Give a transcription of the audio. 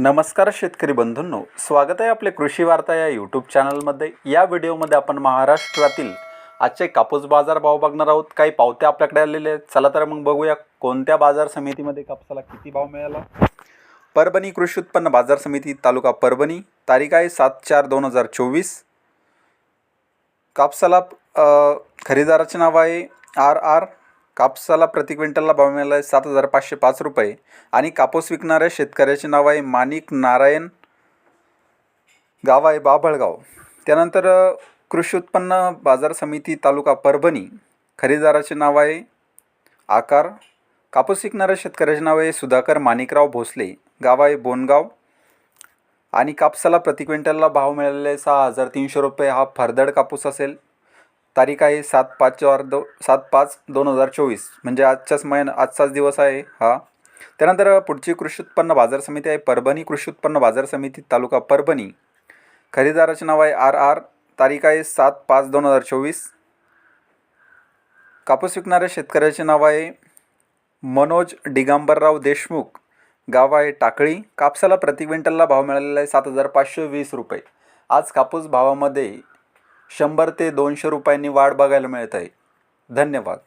नमस्कार शेतकरी बंधूंनो स्वागत आहे आपले कृषी वार्ता या यूट्यूब चॅनलमध्ये या व्हिडिओमध्ये आपण महाराष्ट्रातील आजचे कापूस बाजार भाव बघणार आहोत. काही पावत्या आपल्याकडे आलेले आहेत. चला तर मग बघूया कोणत्या बाजार समितीमध्ये कापसाला किती भाव मिळाला. परभणी कृषी उत्पन्न बाजार समिती तालुका परभणी. तारीख आहे सात चार दोन हजार चोवीस. कापसाला खरेदाराचे नाव आहे आर आर कापसाला प्रति क्विंटलला भाव मिळाला आहे सात हजार पाचशे पाच रुपये. आणि कापूस विकणाऱ्या शेतकऱ्याचे नाव आहे माणिक नारायण गाव आहे बाभळगाव. त्यानंतर कृषी उत्पन्न बाजार समिती तालुका परभणी. खरेदीदाराचे नाव आहे आकार. कापूस विकणाऱ्या शेतकऱ्याचे नाव आहे सुधाकर माणिकराव भोसले. गाव आहे बोनगाव. आणि कापसाला प्रति क्विंटलला भाव मिळालेला आहे सहा हजार तीनशे रुपये. हा फरदड कापूस असेल. तारीख आहे सात पाच चार दो सात पाच दोन हजार चोवीस. म्हणजे आजच्याच महिना आजचाच दिवस आहे हा. त्यानंतर पुढची कृषी उत्पन्न बाजार समिती आहे परभणी कृषी उत्पन्न बाजार समिती तालुका परभणी. खरेदीदाराचे नाव आहे आर आर. तारीख आहे सात पाच दोन हजार चोवीस. कापूस विकणाऱ्या शेतकऱ्याचे नाव आहे मनोज दिगंबरराव देशमुख. गाव आहे टाकळी. कापसाला प्रति क्विंटलला भाव मिळालेला आहे सात हजार पाचशे वीस रुपये. आज कापूस भावामध्ये शंभर ते दोनशे रुपयांनी वाढ बघायला मिळत आहे. धन्यवाद.